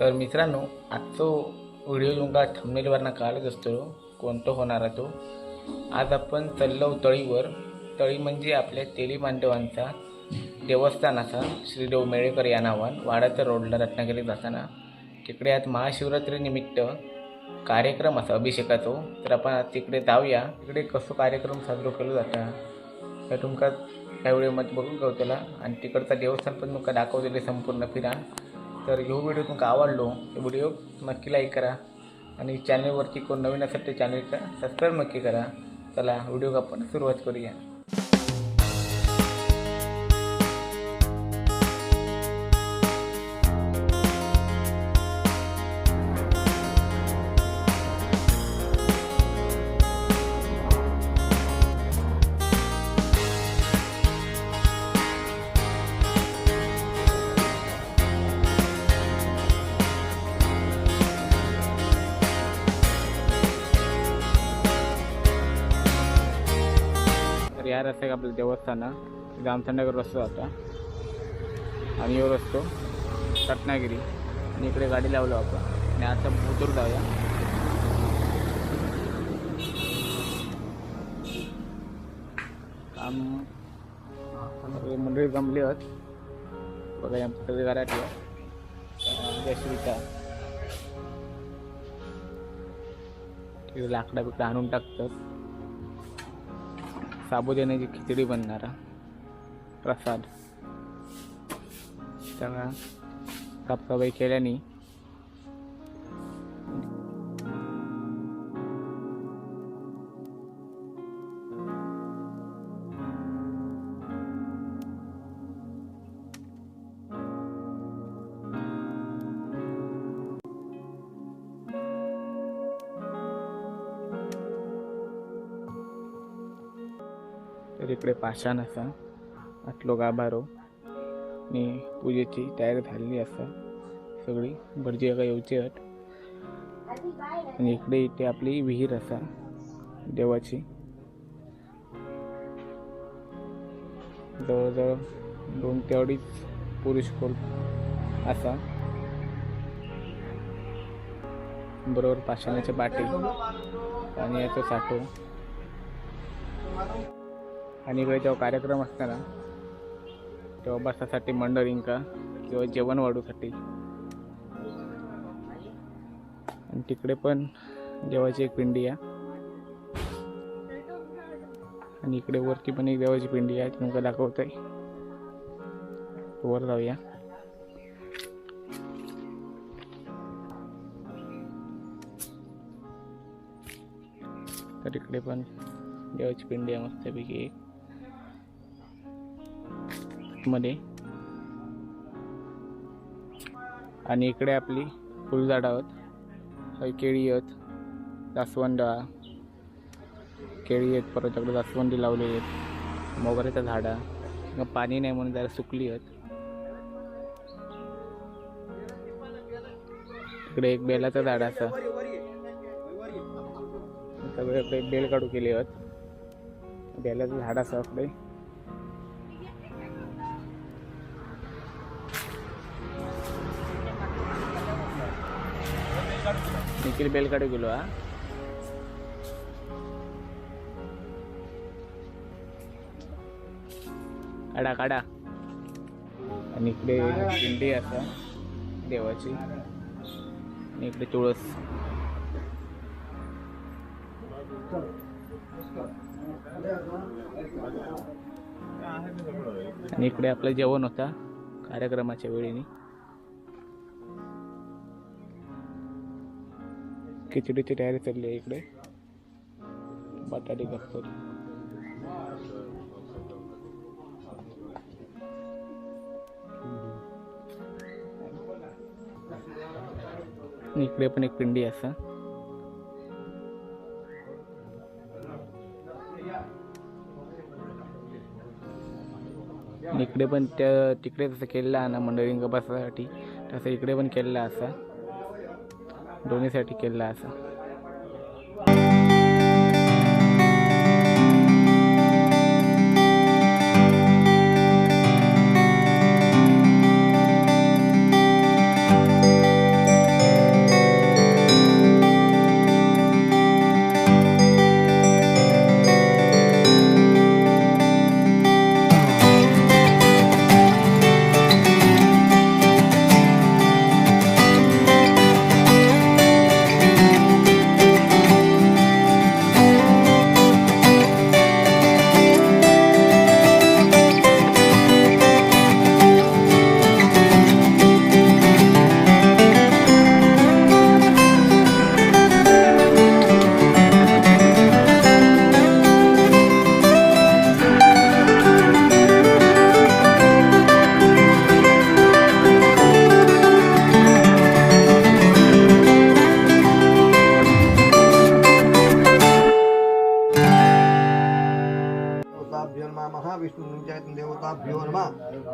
तर मित्रांनो आजचा व्हिडिओ तुमका थंबनेलवरनं कळालंच असतो. कोणता होणार तो? आज आपण चाललो तळीवर तळी म्हणजे आपल्या तेली मांडवांचा देवस्थान असा श्रीदेव मेळेकर या नावान वाडाच्या रोडला रत्नागिरीत असताना तिकडे आज महाशिवरात्री निमित्त कार्यक्रम असा अभिषेकाचो. तर आपण आज तिकडे जाऊया. तिकडे कसो कार्यक्रम साजरो केलो जाता तर तुमका ह्या व्हिडिओमध्ये बघून गवतला आणि तिकडचा देवस्थान पण तुमका दाखवलेले संपूर्ण फिरान तर ह्यो व्हिडिओ तुमका आवडलो तो व्हिडिओ नक्की लाईक करा. आणि चॅनलवरती कोण नवीन असेल ते चॅनलचा सबस्क्राईब नक्की करा. चला व्हिडिओ आपण सुरुवात करूया. तर या रस्त्याक आपलं देवस्थान जामथंडगर रस्तो जाता आणि यो रस्तो रत्नागिरी. आणि इकडे गाडी लावलो आपण. आणि आता भूतूर जाऊया. काम मंडळी जमली आहेत. बघा आमच्या सगळे घरात जयश्रीचा लाकडा बिकडा आणून टाकतात. साबुदाण्याची खिचडी बनणारा प्रसाद. सगळा साफसफाई केल्याने तर इकडे पाषाण असा. आटलो गाभारो. आणि पूजेची तयारी झालेली असा. सगळी भटजी एका येवची अट आणि इकडे इथे आपली विहीर असा. देवाची. जवळजवळ दोन ते अडीच पुरुष खोल असा. बरोबर पाषाणाचे बाटे. आणि याचं साठो. आणि इकडे जेव्हा कार्यक्रम असताना तेव्हा बसासाठी मंडळींका किंवा जेवण वाढूसाठी. आणि तिकडे पण देवाची एक पिंडी आहे. आणि इकडे वरती पण एक देवाची पिंडी आहे ती तुमका आहे वर जाऊया. तर इकडे पण देवाची पिंडी आहे मस्तपैकी एक. मध्ये. आणि इकडे आपली फुलझाडं आहेत. काही केळी आहेत. जास्वंद. केळी आहेत परत इकडे जास्वंदी लावलेली आहेत. मोगऱ्याचं झाडं. पाणी नाही म्हणून जरा सुकली आहेत. इकडे एक बेलाचं झाड असं. सगळे बेल काढू केली आहेत. बेलाचं झाड असं इकडे. निखिल बेलकडे गेलो हा काढा काढा आणि इकडे पिंडी असा देवाची आणि इकडे तुळस आणि इकडे आपलं जेवण होता कार्यक्रमाच्या वेळेने खिचडीची तयारी चालली आहे इकडे. बटाटे कापतात इकडे पण एक पिंडी असा. इकडे पण त्या तिकडे तसं केलेलं आहे ना मंडळींग बसासाठी तसं इकडे पण केलेलं असा. दोन्हीसाठी केलेला असा. नमः महाविष्णुंच्या देवताभ्यो नमः।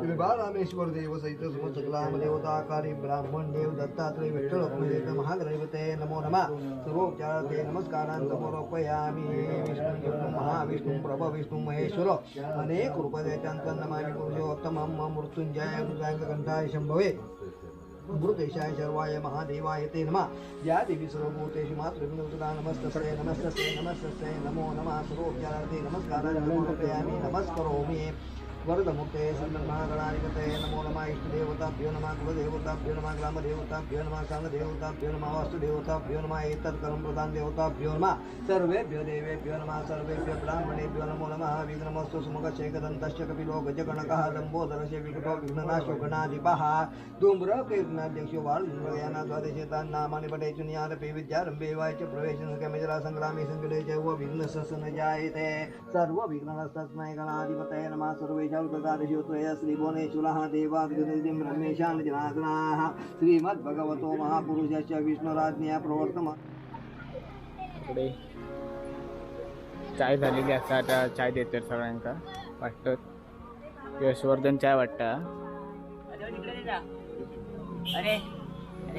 विभा रामेश्वर देव सहित सुमसकलाम देवताकारी ब्राह्मण देव दत्तात्रय विठ्ठल उपमेदेत महागणपते नमो नमः। सर्वोपचारते नमस्कारान् समर्पयामि। विष्णु महाविष्णु प्रभ विष्णु महेश्वर। अनेक रूपदेत्यांचं नमामि पुरुषोत्तमं मृत्युंजय मृगांगकंठाय शंभवे। भूतेशाय शर्वाय महादेवाय ते नमः। या देवी सर्वभूतेषु मातृविनुतदा नमस्तस्यै नमस्तस्यै नमस्तस्यै नमो नमः। सर्वोपचारार्थे नमस्कारान् नमो। नमस्करोमि। वरदमुक्ते सन्महागणाधिपते नमो नमः, इष्टदेवताभ्यो नमः कुलदेवताभ्यो नमः, ग्रामदेवताभ्यो नमः संघदेवताभ्यो नमः, वास्तुदेवताभ्यो नमः, एतत्कर्म प्रधान देवताभ्यो नमः, सर्वेभ्यो देवेभ्यो नमः, सर्वेभ्यो ब्राह्मणेभ्यो नमो नमः, विघ्नमस्तु सुमुखशेखदन्तश्च कपिलो गजगणकः लम्बोदरस्य विकटो विघ्ननाशो गणाधिपः धूम्रकीर्तनाध्यक्षो बालगयाना द्वादशेतान् नामानि पठेचुनियादपि विद्यारम्भे वाच प्रवेशनकमेजरा सङ्ग्रामे सङ्कटे च विघ्नससन जायते सर्वविघ्नस्तस्मै गणाधिपतये नमः सर्वे जल्पदादशोत्रय श्रीभुवनेश्वरः देवाग्निदिं रमेशान् जनार्दनाः श्रीमद्भगवतो महापुरुषस्य विष्णुराज्ञया प्रवर्तमान इकडे चाय झालेली असा आता चाय देतात सगळ्यांका. वाटतं यशवर्धन चाय वाटतं अरे अरे.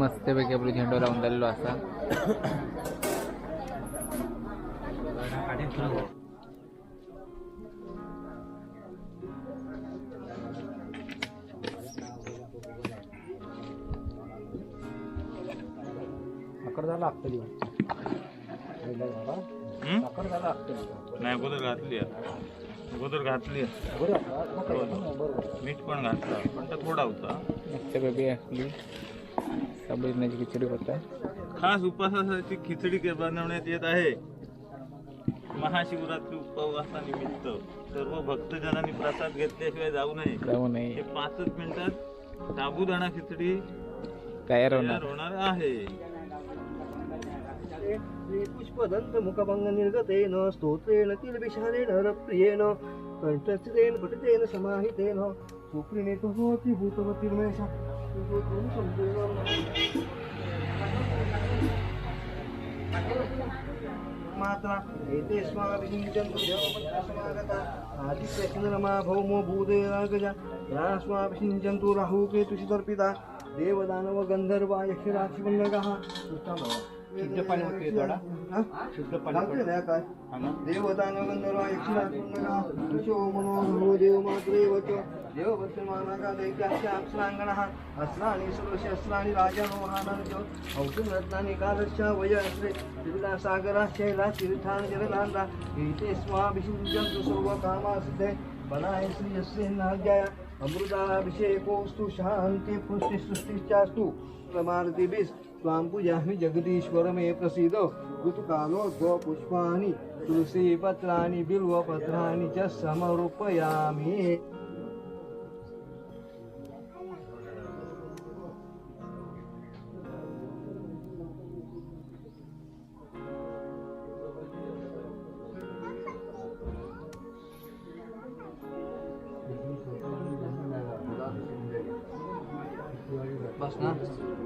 मस्तपैकी आपलं झेंडो लावून झालेलो असा. अकरा झाला अकरा दिवस नाही अगोदर घातली अगोदर घातली मीठ पण घातलं. पण तो थोडा होता. मस्तपैकी आपली साबुदाण्याची खिचडी होता खास उपवासासाठी खिचडी के- बनवण्यात येत आहे. महाशिवरात्री उपवासानिमित्त सर्व भक्तजनांनी प्रसाद घेतल्याशिवाय जाऊ नये. जाऊ हे नये पाचच मिनिटात साबुदाणा खिचडी तयार तयार होणार होणार आहे. पुष्पदंत निर्गतेन स्तोत्रेण तिलविशालेन रप्रियेण कण्ठस्थितेन पठितेन समाहितेन सुप्रीणेतु होती भूतवतीर्मेषा मात्रा एते स्वाभिषिञ्चन्तु देवपत्नसमागता आदित्यचन्द्रमा भौमो भूदेरागजा यास्वाभिषिञ्चन्तु राहुकेतुषितर्पिता देवदानव गन्धर्वा यक्षराक्षिवल्लगः शुद्ध पाणी शुद्ध पाणी काय? देवदानव गंधर्वा यक्षराक्षिवल्लगः ऋषो मनो देव मात्रेव च देववर्तमानका दैत्यास्य अप्सराङ्गणः अस्त्राणि सर्वशस्त्राणि राजानो महानानि च औषधरत्नानि कालश्च वयस्रे तीर्थसागराश्चैला तीर्थान् जलदान्ता एते स्वाभिषिञ्चन्तु सर्वकामासिद्धे बनाय श्रियस्य नाज्ञाय अमृताभिषेकोऽस्तु शान्ति पुष्टिसृष्टिश्चास्तु प्रमाणतिभिः त्वां पूजामि जगदीश्वर मे प्रसीद ऋतुकालो द्वौ तुलसीपत्राणि बिल्वपत्राणि च समर्पयामि।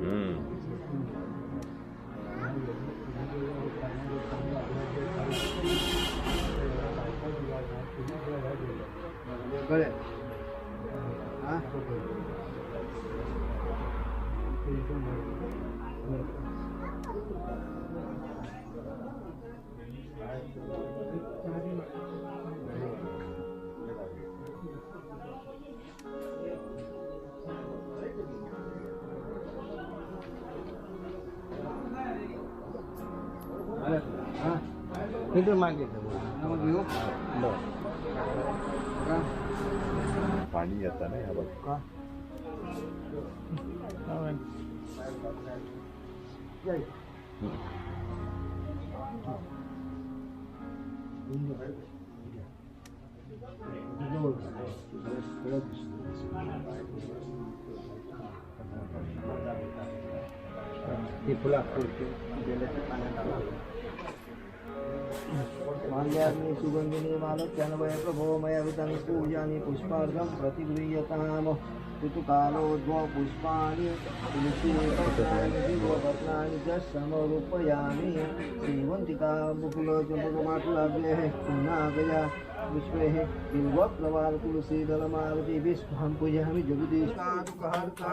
嗯。两个嘞。啊。इथून मागे मग येऊ का पाणी येतं ना ह्या बघ का माल्याग्नि सुगंधिनी मालक्यन्वय प्रभोमय वितनि पूजानि पुष्पार्घं प्रतिगृह्यताम् ऋतुकालोद्भव पुष्पाणि पत्नानि च समरूपयामि। श्रीवन्तिका मुकुलचन्द्रमाकुलाभ्यः पुन्नागया, विश्वेः दिल्वप्रवाल पूजयामि जगदीशानुकहर्ता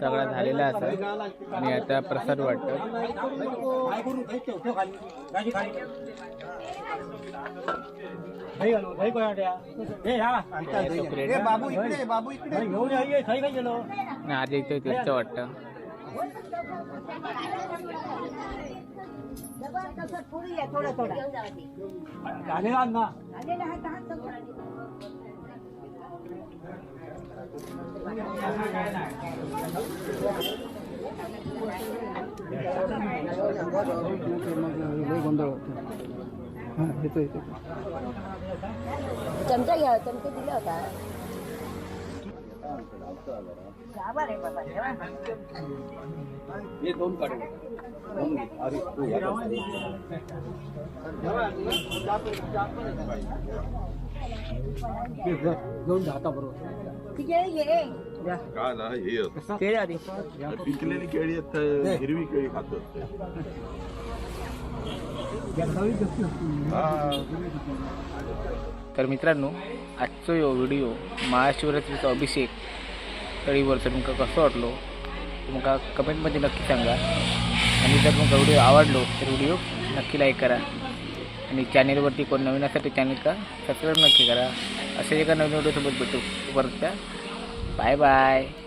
सगळा झालेला असा. आणि आता प्रसाद वाटतं. ए बाबू इकडे बाबू इकडे आज येतोय तिथचं वाटतं थोडं थोडं गोंधळ होतो हा येतो येतो चमचा घ्या चमचा दिला होता. गावा रे बाबा ठेवा. घेऊन जाता बरोबर. ठीक आहे का ना हे. ते आधी. पिकलेली केळी हिरवी केळी खातो. तर मित्रांनो आजचो ह्यो व्हिडिओ महाशिवरात्रीचो अभिषेक तळीवरचो तुमका कसो वाटलो? तुमका कमेंटमध्ये नक्की सांगा. आणि जर तुमका व्हिडिओ आवडलो तर व्हिडिओ नक्की लाईक करा. आणि चॅनेलवरती कोण नवीन असेल तर चॅनलला सबस्क्राईब नक्की करा. असे एका नवीन व्हिडिओसोबत भेटू. परत 拜拜。